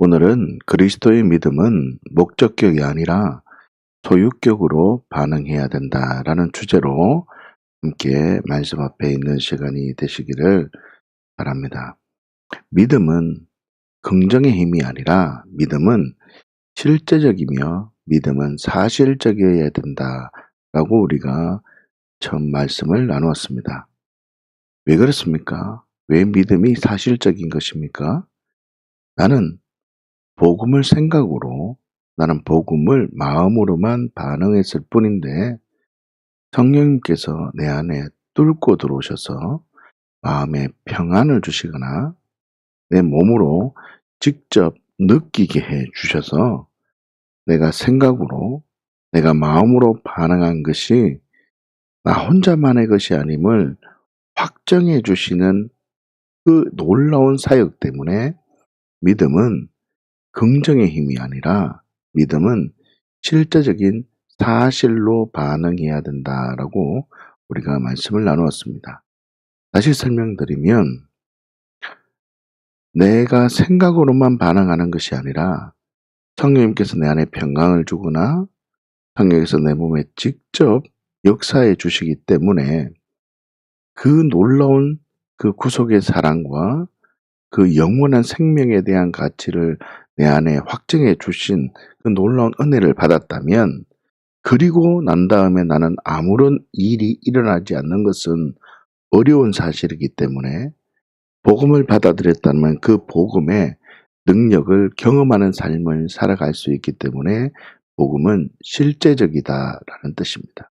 오늘은 그리스도의 믿음은 목적격이 아니라 소유격으로 반응해야 된다라는 주제로 함께 말씀 앞에 있는 시간이 되시기를 바랍니다. 믿음은 긍정의 힘이 아니라 믿음은 실제적이며 믿음은 사실적이어야 된다라고 우리가 처음 말씀을 나누었습니다. 왜 그렇습니까? 왜 믿음이 사실적인 것입니까? 나는 복음을 생각으로 나는 복음을 마음으로만 반응했을 뿐인데 성령님께서 내 안에 뚫고 들어오셔서 마음에 평안을 주시거나 내 몸으로 직접 느끼게 해 주셔서 내가 생각으로 내가 마음으로 반응한 것이 나 혼자만의 것이 아님을 확정해 주시는 그 놀라운 사역 때문에 믿음은 긍정의 힘이 아니라 믿음은 실제적인 사실로 반응해야 된다라고 우리가 말씀을 나누었습니다. 다시 설명드리면 내가 생각으로만 반응하는 것이 아니라 성령님께서 내 안에 평강을 주거나 성령께서 내 몸에 직접 역사해 주시기 때문에 그 놀라운 그 구속의 사랑과 그 영원한 생명에 대한 가치를 내 안에 확정해 주신 그 놀라운 은혜를 받았다면 그리고 난 다음에 나는 아무런 일이 일어나지 않는 것은 어려운 사실이기 때문에 복음을 받아들였다면 그 복음의 능력을 경험하는 삶을 살아갈 수 있기 때문에 복음은 실제적이다라는 뜻입니다.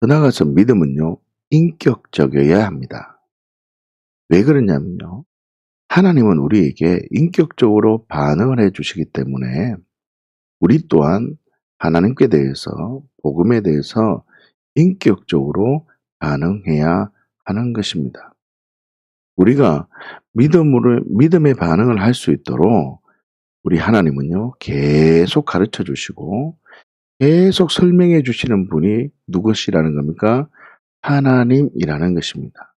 더 나아가서 믿음은요, 인격적이어야 합니다. 왜 그러냐면요. 하나님은 우리에게 인격적으로 반응을 해 주시기 때문에 우리 또한 하나님께 대해서 복음에 대해서 인격적으로 반응해야 하는 것입니다. 우리가 믿음으로 믿음의 반응을 할 수 있도록 우리 하나님은요 계속 가르쳐 주시고 계속 설명해 주시는 분이 누구시라는 겁니까? 하나님이라는 것입니다.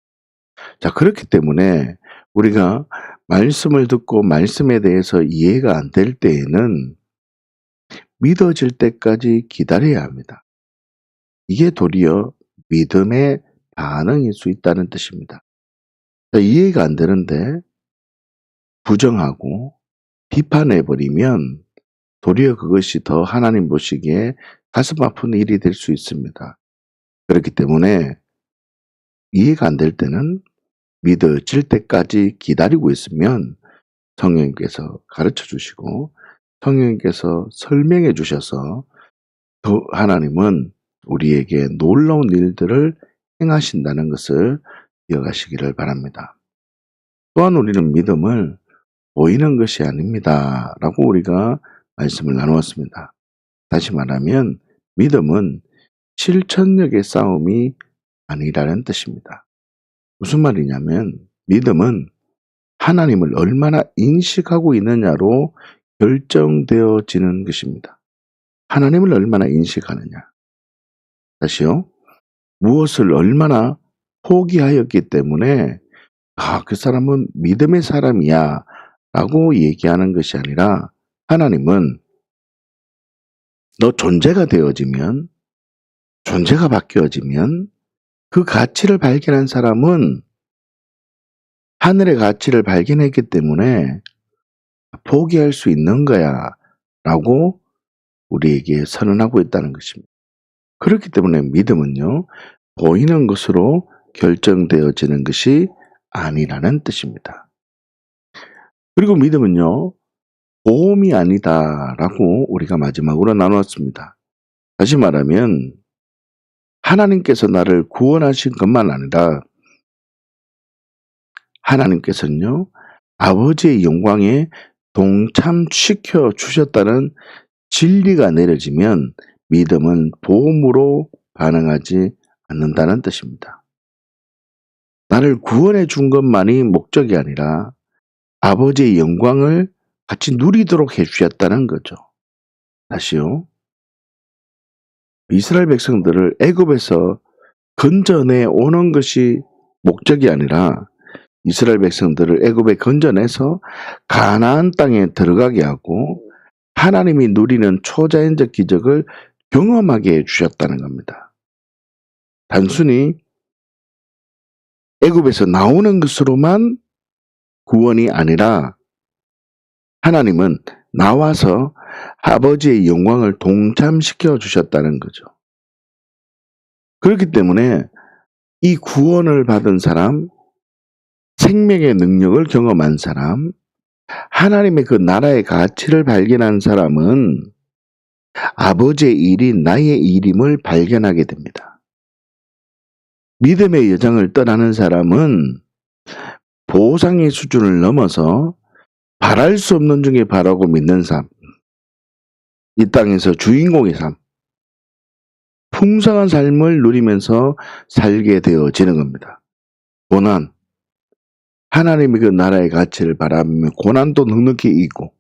자 그렇기 때문에 우리가 말씀을 듣고 말씀에 대해서 이해가 안 될 때에는 믿어질 때까지 기다려야 합니다. 이게 도리어 믿음의 반응일 수 있다는 뜻입니다. 자, 이해가 안 되는데 부정하고 비판해버리면 도리어 그것이 더 하나님 보시기에 가슴 아픈 일이 될 수 있습니다. 그렇기 때문에 이해가 안 될 때는 믿어질 때까지 기다리고 있으면 성령님께서 가르쳐 주시고 성령님께서 설명해 주셔서 더 하나님은 우리에게 놀라운 일들을 행하신다는 것을 기억하시기를 바랍니다. 또한 우리는 믿음을 보이는 것이 아닙니다. 라고 우리가 말씀을 나누었습니다. 다시 말하면 믿음은 실천력의 싸움이 아니라는 뜻입니다. 무슨 말이냐면 믿음은 하나님을 얼마나 인식하고 있느냐로 결정되어지는 것입니다. 하나님을 얼마나 인식하느냐. 다시요. 무엇을 얼마나 포기하였기 때문에 아, 그 사람은 믿음의 사람이야 라고 얘기하는 것이 아니라 하나님은 너 존재가 되어지면 존재가 바뀌어지면 그 가치를 발견한 사람은 하늘의 가치를 발견했기 때문에 포기할 수 있는 거야 라고 우리에게 선언하고 있다는 것입니다. 그렇기 때문에 믿음은요, 보이는 것으로 결정되어지는 것이 아니라는 뜻입니다. 그리고 믿음은요, 보험이 아니다라고 우리가 마지막으로 나누었습니다. 다시 말하면, 하나님께서 나를 구원하신 것만 아니라, 하나님께서는요, 아버지의 영광에 동참시켜 주셨다는 진리가 내려지면 믿음은 보험으로 반응하지 않는다는 뜻입니다. 나를 구원해 준 것만이 목적이 아니라 아버지의 영광을 같이 누리도록 해 주셨다는 거죠. 다시요. 이스라엘 백성들을 애굽에서 건져내 오는 것이 목적이 아니라 이스라엘 백성들을 애굽에 건져내서 가나안 땅에 들어가게 하고 하나님이 누리는 초자연적 기적을 경험하게 해 주셨다는 겁니다. 단순히 애굽에서 나오는 것으로만 구원이 아니라 하나님은 나와서 아버지의 영광을 동참시켜 주셨다는 거죠. 그렇기 때문에 이 구원을 받은 사람, 생명의 능력을 경험한 사람, 하나님의 그 나라의 가치를 발견한 사람은 아버지의 일이 나의 일임을 발견하게 됩니다. 믿음의 여정을 떠나는 사람은 보상의 수준을 넘어서 바랄 수 없는 중에 바라고 믿는 삶, 이 땅에서 주인공의 삶, 풍성한 삶을 누리면서 살게 되어지는 겁니다. 고난, 하나님의 그 나라의 가치를 바라보며 고난도 넉넉히 있고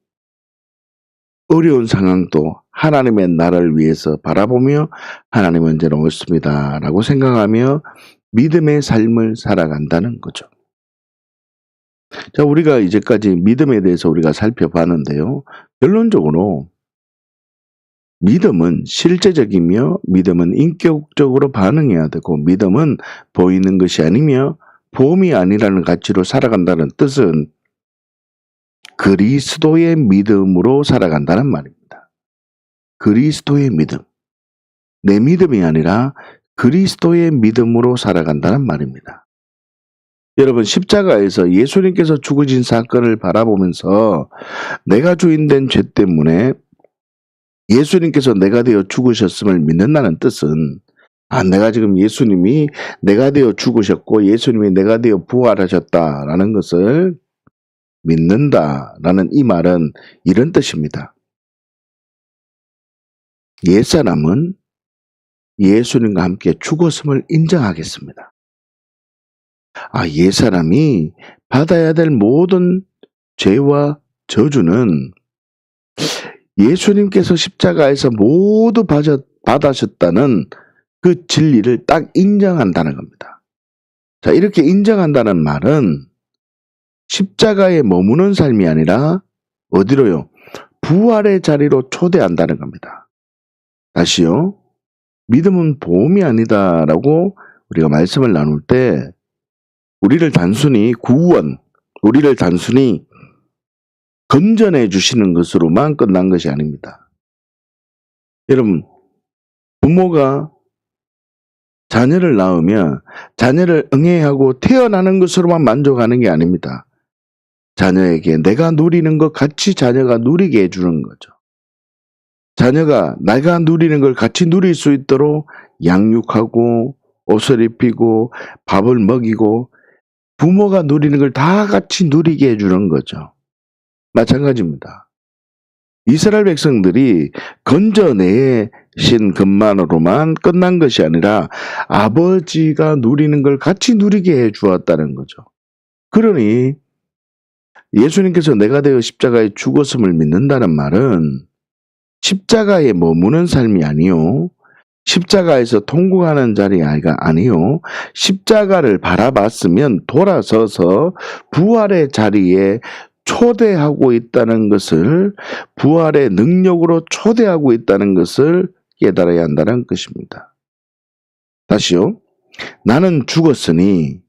어려운 상황도 하나님의 나라를 위해서 바라보며 하나님 언제나 옳습니다 라고 생각하며 믿음의 삶을 살아간다는 거죠. 자, 우리가 이제까지 믿음에 대해서 우리가 살펴봤는데요. 결론적으로 믿음은 실제적이며 믿음은 인격적으로 반응해야 되고 믿음은 보이는 것이 아니며 보험이 아니라는 가치로 살아간다는 뜻은 그리스도의 믿음으로 살아간다는 말입니다. 그리스도의 믿음. 내 믿음이 아니라 그리스도의 믿음으로 살아간다는 말입니다. 여러분, 십자가에서 예수님께서 죽으신 사건을 바라보면서 내가 주인된 죄 때문에 예수님께서 내가 되어 죽으셨음을 믿는다는 뜻은 아, 내가 지금 예수님이 내가 되어 죽으셨고 예수님이 내가 되어 부활하셨다라는 것을 믿는다라는 이 말은 이런 뜻입니다. 옛사람은 예수님과 함께 죽었음을 인정하겠습니다. 아, 옛사람이 받아야 될 모든 죄와 저주는 예수님께서 십자가에서 모두 받으셨다는 그 진리를 딱 인정한다는 겁니다. 자, 이렇게 인정한다는 말은 십자가에 머무는 삶이 아니라 어디로요? 부활의 자리로 초대한다는 겁니다. 다시요. 믿음은 보험이 아니다라고 우리가 말씀을 나눌 때 우리를 단순히 구원, 우리를 단순히 건전해 주시는 것으로만 끝난 것이 아닙니다. 여러분, 부모가 자녀를 낳으면 자녀를 응애하고 태어나는 것으로만 만족하는 게 아닙니다. 자녀에게 내가 누리는 것 같이 자녀가 누리게 해주는 거죠. 자녀가 내가 누리는 걸 같이 누릴 수 있도록 양육하고 옷을 입히고 밥을 먹이고 부모가 누리는 걸 다 같이 누리게 해주는 거죠. 마찬가지입니다. 이스라엘 백성들이 건져내신 것만으로만 끝난 것이 아니라 아버지가 누리는 걸 같이 누리게 해 주었다는 거죠. 그러니 예수님께서 내가 되어 십자가에 죽었음을 믿는다는 말은 십자가에 머무는 삶이 아니요. 십자가에서 통곡하는 자리가 아니요. 십자가를 바라봤으면 돌아서서 부활의 자리에 초대하고 있다는 것을 부활의 능력으로 초대하고 있다는 것을 깨달아야 한다는 것입니다. 다시요. 나는 죽었으니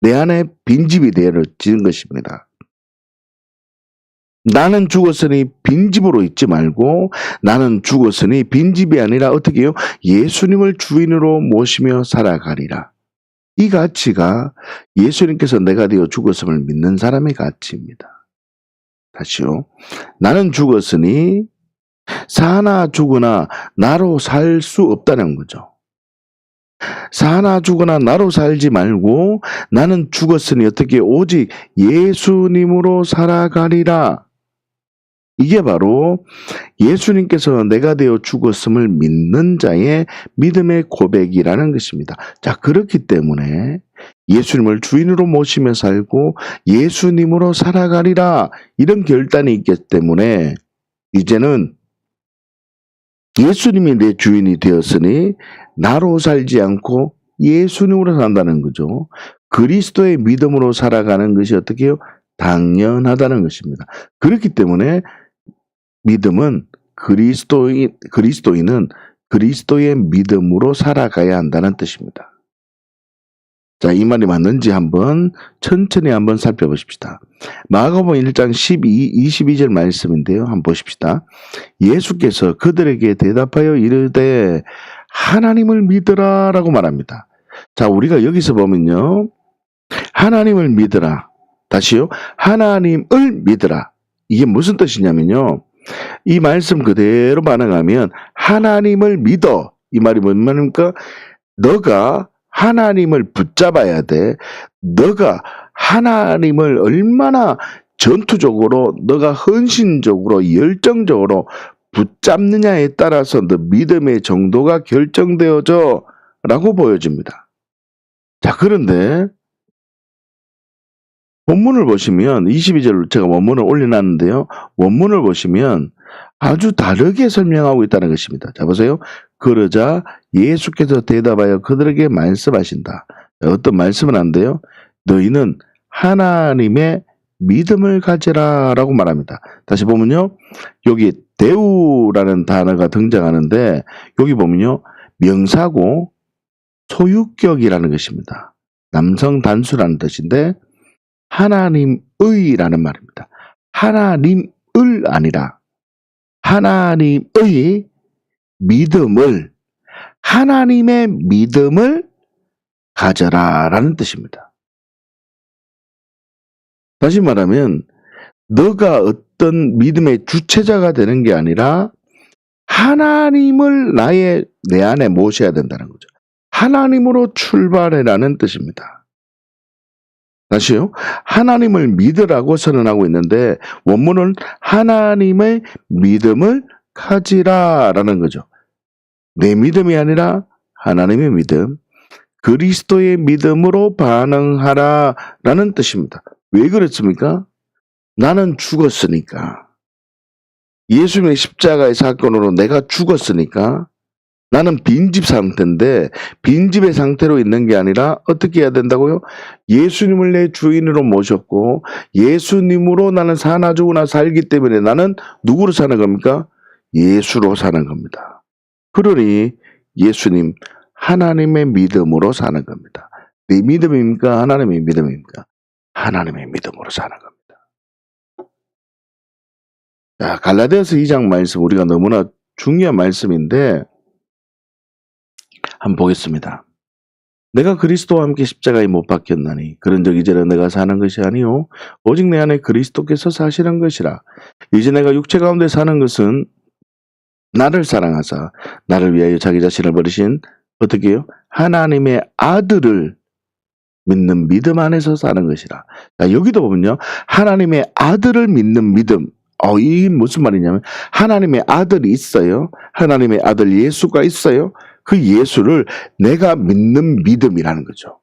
내 안에 빈집이 되어지는 것입니다. 나는 죽었으니 빈집으로 있지 말고 나는 죽었으니 빈집이 아니라 어떻게 요 예수님을 주인으로 모시며 살아가리라. 이 가치가 예수님께서 내가 되어 죽었음을 믿는 사람의 가치입니다. 다시요. 나는 죽었으니 사나 죽으나 나로 살 수 없다는 거죠. 사나 죽으나 나로 살지 말고 나는 죽었으니 어떻게 오직 예수님으로 살아가리라. 이게 바로 예수님께서 내가 되어 죽었음을 믿는 자의 믿음의 고백이라는 것입니다. 자, 그렇기 때문에 예수님을 주인으로 모시며 살고 예수님으로 살아가리라 이런 결단이 있기 때문에 이제는 예수님이 내 주인이 되었으니 나로 살지 않고 예수님으로 산다는 거죠. 그리스도의 믿음으로 살아가는 것이 어떻게 해요? 당연하다는 것입니다. 그렇기 때문에 믿음은 그리스도인, 그리스도인은 그리스도의 믿음으로 살아가야 한다는 뜻입니다. 자, 이 말이 맞는지 한번 천천히 한번 살펴보십시다. 마가복음 1장 12, 22절 말씀인데요. 한번 보십시다. 예수께서 그들에게 대답하여 이르되 하나님을 믿으라라고 말합니다. 자, 우리가 여기서 보면요. 하나님을 믿으라. 다시요. 하나님을 믿으라. 이게 무슨 뜻이냐면요. 이 말씀 그대로 반응하면 하나님을 믿어. 이 말이 뭔 말입니까? 너가 하나님을 붙잡아야 돼. 너가 하나님을 얼마나 전투적으로, 너가 헌신적으로, 열정적으로 붙잡느냐에 따라서 너 믿음의 정도가 결정되어져 라고 보여집니다. 자, 그런데 원문을 보시면 22절 제가 원문을 올려놨는데요. 원문을 보시면 아주 다르게 설명하고 있다는 것입니다. 자 보세요. 그러자 예수께서 대답하여 그들에게 말씀하신다. 어떤 말씀은 안 돼요? 너희는 하나님의 믿음을 가지라 라고 말합니다. 다시 보면요. 여기 대우라는 단어가 등장하는데 여기 보면요. 명사고 소유격이라는 것입니다. 남성 단수라는 뜻인데 하나님의라는 말입니다. 하나님을 아니라 하나님의 믿음을 하나님의 믿음을 가져라라는 뜻입니다. 다시 말하면 너가 어떤 믿음의 주체자가 되는 게 아니라 하나님을 나의 내 안에 모셔야 된다는 거죠. 하나님으로 출발해라는 뜻입니다. 다시요. 하나님을 믿으라고 선언하고 있는데 원문은 하나님의 믿음을 가지라라는 거죠. 내 믿음이 아니라 하나님의 믿음, 그리스도의 믿음으로 반응하라라는 뜻입니다. 왜 그렇습니까? 나는 죽었으니까. 예수님의 십자가의 사건으로 내가 죽었으니까 나는 빈집 상태인데 빈집의 상태로 있는 게 아니라 어떻게 해야 된다고요? 예수님을 내 주인으로 모셨고 예수님으로 나는 사나 죽으나 살기 때문에 나는 누구로 사는 겁니까? 예수로 사는 겁니다. 그러니 예수님 하나님의 믿음으로 사는 겁니다. 내 믿음입니까? 하나님의 믿음입니까? 하나님의 믿음으로 사는 겁니다. 자, 갈라디아서 2장 말씀 우리가 너무나 중요한 말씀인데 한번 보겠습니다. 내가 그리스도와 함께 십자가에 못 박혔나니 그런 적 이제는 내가 사는 것이 아니요 오직 내 안에 그리스도께서 사시는 것이라 이제 내가 육체 가운데 사는 것은 나를 사랑하사 나를 위하여 자기 자신을 버리신 어떻게 해요? 하나님의 아들을 믿는 믿음 안에서 사는 것이라. 자, 여기도 보면요. 하나님의 아들을 믿는 믿음. 어, 이 무슨 말이냐면 하나님의 아들이 있어요. 하나님의 아들 예수가 있어요. 그 예수를 내가 믿는 믿음이라는 거죠.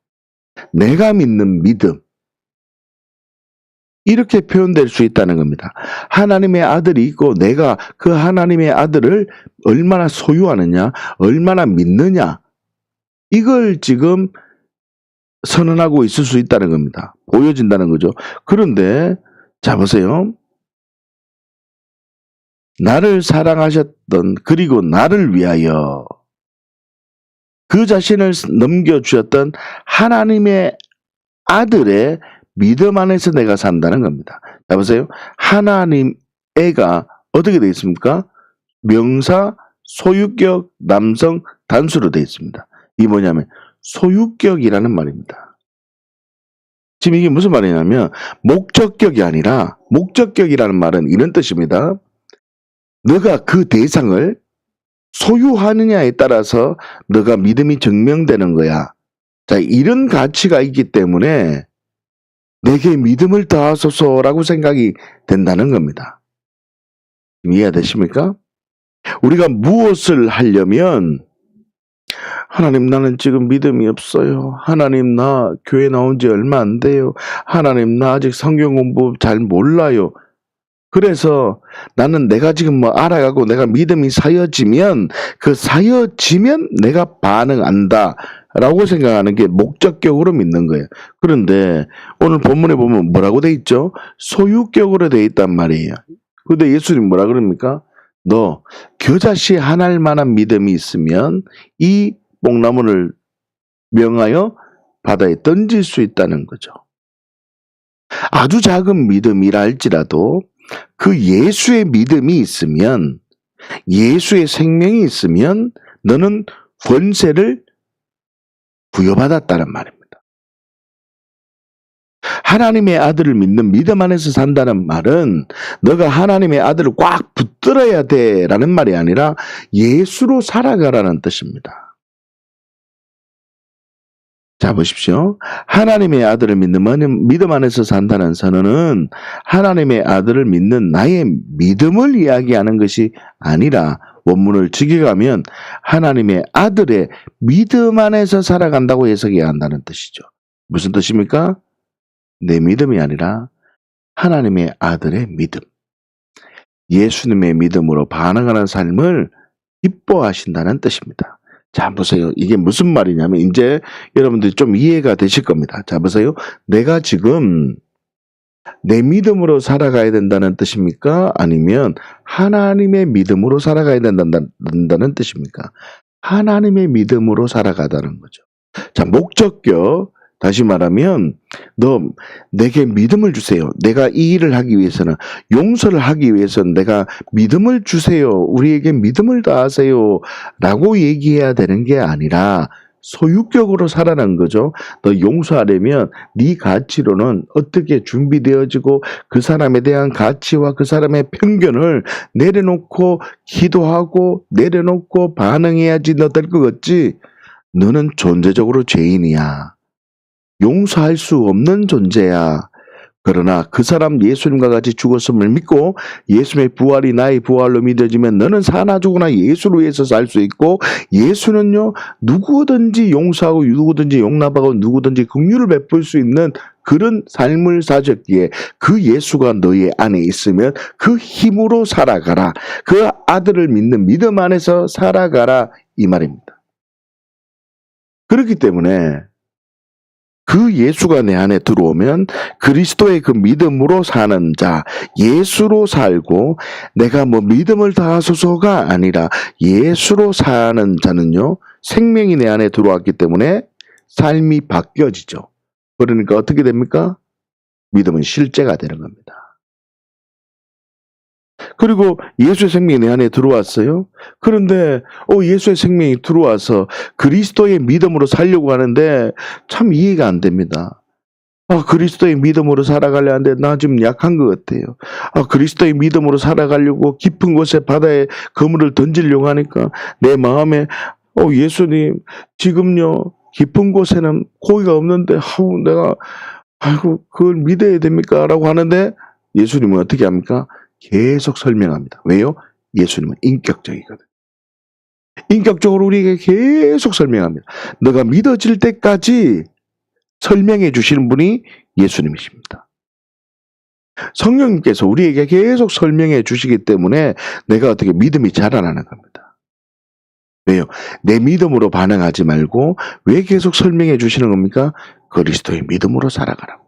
내가 믿는 믿음. 이렇게 표현될 수 있다는 겁니다. 하나님의 아들이 있고 내가 그 하나님의 아들을 얼마나 소유하느냐, 얼마나 믿느냐, 이걸 지금 선언하고 있을 수 있다는 겁니다. 보여진다는 거죠. 그런데, 자, 보세요. 나를 사랑하셨던, 그리고 나를 위하여 그 자신을 넘겨주셨던 하나님의 아들의 믿음 안에서 내가 산다는 겁니다. 자, 보세요. 하나님 애가 어떻게 되어 있습니까? 명사, 소유격, 남성, 단수로 되어 있습니다. 이 뭐냐면 소유격이라는 말입니다. 지금 이게 무슨 말이냐면 목적격이 아니라 목적격이라는 말은 이런 뜻입니다. 너가 그 대상을 소유하느냐에 따라서 너가 믿음이 증명되는 거야. 자, 이런 가치가 있기 때문에 내게 믿음을 더하소서라고 생각이 된다는 겁니다. 이해되십니까? 우리가 무엇을 하려면 하나님 나는 지금 믿음이 없어요. 하나님 나 교회 나온 지 얼마 안 돼요. 하나님 나 아직 성경 공부 잘 몰라요. 그래서 나는 내가 지금 뭐 알아가고 내가 믿음이 사여지면 그 사여지면 내가 반응한다. 라고 생각하는 게 목적격으로 믿는 거예요. 그런데 오늘 본문에 보면 뭐라고 돼 있죠? 소유격으로 돼 있단 말이에요. 근데 예수님 뭐라 그럽니까? 너 겨자씨 하나일 만한 믿음이 있으면 이 뽕나무를 명하여 바다에 던질 수 있다는 거죠. 아주 작은 믿음이라 할지라도 그 예수의 믿음이 있으면 예수의 생명이 있으면 너는 권세를 부여받았다는 말입니다. 하나님의 아들을 믿는 믿음 안에서 산다는 말은 너가 하나님의 아들을 꽉 붙들어야 돼라는 말이 아니라 예수로 살아가라는 뜻입니다. 자 보십시오. 하나님의 아들을 믿는 믿음 안에서 산다는 선언은 하나님의 아들을 믿는 나의 믿음을 이야기하는 것이 아니라 원문을 직역하면 하나님의 아들의 믿음 안에서 살아간다고 해석해야 한다는 뜻이죠. 무슨 뜻입니까? 내 믿음이 아니라 하나님의 아들의 믿음. 예수님의 믿음으로 반응하는 삶을 기뻐하신다는 뜻입니다. 자, 보세요. 이게 무슨 말이냐면, 이제 여러분들이 좀 이해가 되실 겁니다. 자, 보세요. 내가 지금 내 믿음으로 살아가야 된다는 뜻입니까? 아니면 하나님의 믿음으로 살아가야 된다는, 뜻입니까? 하나님의 믿음으로 살아가다는 거죠. 자, 목적격. 다시 말하면, 너, 내게 믿음을 주세요. 내가 이 일을 하기 위해서는, 용서를 하기 위해서는 내가 믿음을 주세요. 우리에게 믿음을 다하세요. 라고 얘기해야 되는 게 아니라, 소유격으로 살아난 거죠. 너 용서하려면 네 가치로는 어떻게 준비되어지고 그 사람에 대한 가치와 그 사람의 편견을 내려놓고 기도하고 내려놓고 반응해야지 너 될 것 같지? 너는 존재적으로 죄인이야. 용서할 수 없는 존재야. 그러나 그 사람 예수님과 같이 죽었음을 믿고 예수님의 부활이 나의 부활로 믿어지면 너는 사나 죽으나 예수로 위해서 살 수 있고 예수는요 누구든지 용서하고 누구든지 용납하고 누구든지 긍휼을 베풀 수 있는 그런 삶을 사셨기에 그 예수가 너의 안에 있으면 그 힘으로 살아가라 그 아들을 믿는 믿음 안에서 살아가라 이 말입니다. 그렇기 때문에 그 예수가 내 안에 들어오면 그리스도의 그 믿음으로 사는 자, 예수로 살고 내가 뭐 믿음을 다하소서가 아니라 예수로 사는 자는요, 생명이 내 안에 들어왔기 때문에 삶이 바뀌어지죠. 그러니까 어떻게 됩니까? 믿음은 실제가 되는 겁니다. 그리고 예수의 생명이 내 안에 들어왔어요. 그런데 어 예수의 생명이 들어와서 그리스도의 믿음으로 살려고 하는데 참 이해가 안 됩니다. 아, 그리스도의 믿음으로 살아가려 하는데 나 지금 약한 것 같아요. 아, 그리스도의 믿음으로 살아가려고 깊은 곳에 바다에 그물을 던지려고 하니까 내 마음에 어 예수님 지금요 깊은 곳에는 고기가 없는데 하우 내가 아이고 그걸 믿어야 됩니까? 라고 하는데 예수님은 어떻게 합니까? 계속 설명합니다. 왜요? 예수님은 인격적이거든. 인격적으로 우리에게 계속 설명합니다. 너가 믿어질 때까지 설명해 주시는 분이 예수님이십니다. 성령님께서 우리에게 계속 설명해 주시기 때문에 내가 어떻게 믿음이 자라나는 겁니다. 왜요? 내 믿음으로 반응하지 말고 왜 계속 설명해 주시는 겁니까? 그리스도의 믿음으로 살아가라고.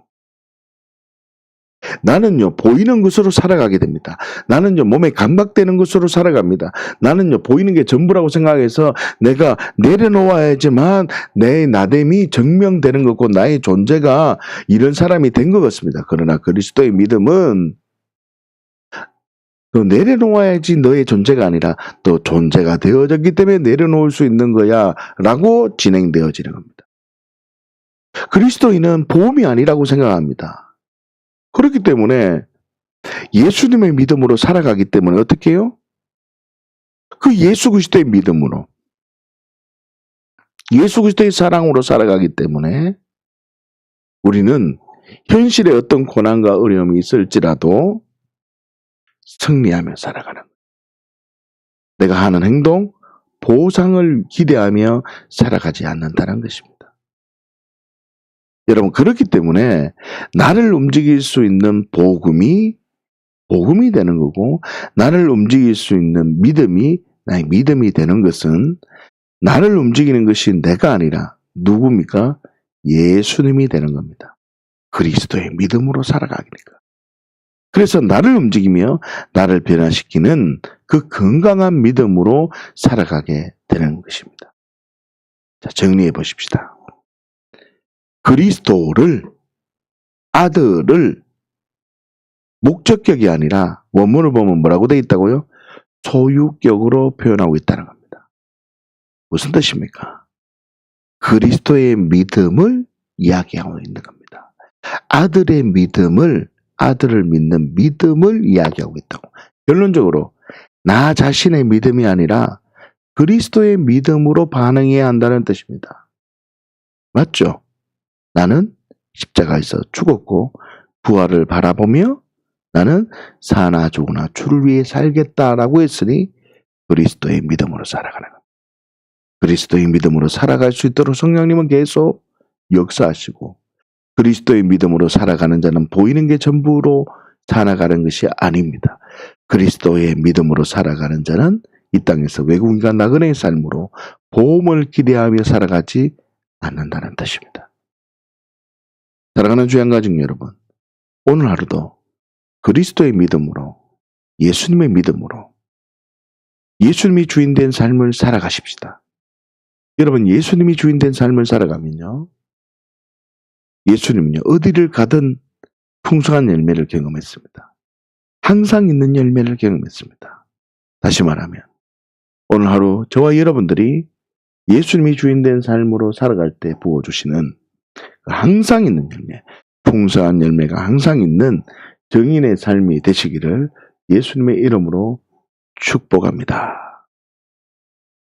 나는요, 보이는 것으로 살아가게 됩니다. 나는요, 몸에 감각되는 것으로 살아갑니다. 나는요, 보이는 게 전부라고 생각해서 내가 내려놓아야지만 내 나됨이 증명되는 거고 나의 존재가 이런 사람이 된 것 같습니다. 그러나 그리스도의 믿음은 너 내려놓아야지 너의 존재가 아니라 너 존재가 되어졌기 때문에 내려놓을 수 있는 거야 라고 진행되어지는 겁니다. 그리스도인은 보험이 아니라고 생각합니다. 그렇기 때문에 예수님의 믿음으로 살아가기 때문에 어떻게 해요? 그 예수 그리스도의 믿음으로 예수 그리스도의 사랑으로 살아가기 때문에 우리는 현실에 어떤 고난과 어려움이 있을지라도 승리하며 살아가는. 내가 하는 행동, 보상을 기대하며 살아가지 않는다는 것입니다. 여러분 그렇기 때문에 나를 움직일 수 있는 복음이 복음이 되는 거고 나를 움직일 수 있는 믿음이 나의 믿음이 되는 것은 나를 움직이는 것이 내가 아니라 누굽니까? 예수님이 되는 겁니다. 그리스도의 믿음으로 살아가니까. 그래서 나를 움직이며 나를 변화시키는 그 건강한 믿음으로 살아가게 되는 것입니다. 자, 정리해 보십시다. 그리스도를, 아들을 목적격이 아니라 원문을 보면 뭐라고 되어 있다고요? 소유격으로 표현하고 있다는 겁니다. 무슨 뜻입니까? 그리스도의 믿음을 이야기하고 있는 겁니다. 아들의 믿음을 아들을 믿는 믿음을 이야기하고 있다고. 결론적으로 나 자신의 믿음이 아니라 그리스도의 믿음으로 반응해야 한다는 뜻입니다. 맞죠? 나는 십자가에서 죽었고 부활을 바라보며 나는 사나 죽으나 주를 위해 살겠다라고 했으니 그리스도의 믿음으로 살아가는 겁니다. 그리스도의 믿음으로 살아갈 수 있도록 성령님은 계속 역사하시고 그리스도의 믿음으로 살아가는 자는 보이는 게 전부로 살아가는 것이 아닙니다. 그리스도의 믿음으로 살아가는 자는 이 땅에서 외국인과 나그네의 삶으로 보험을 기대하며 살아가지 않는다는 뜻입니다. 사랑하는 주양 가족 여러분, 오늘 하루도 그리스도의 믿음으로 예수님의 믿음으로 예수님이 주인된 삶을 살아가십시다. 여러분 예수님이 주인된 삶을 살아가면요. 예수님은요. 어디를 가든 풍성한 열매를 경험했습니다. 항상 있는 열매를 경험했습니다. 다시 말하면 오늘 하루 저와 여러분들이 예수님이 주인된 삶으로 살아갈 때 부어주시는 그 항상 있는 열매, 풍성한 열매가 항상 있는 정인의 삶이 되시기를 예수님의 이름으로 축복합니다.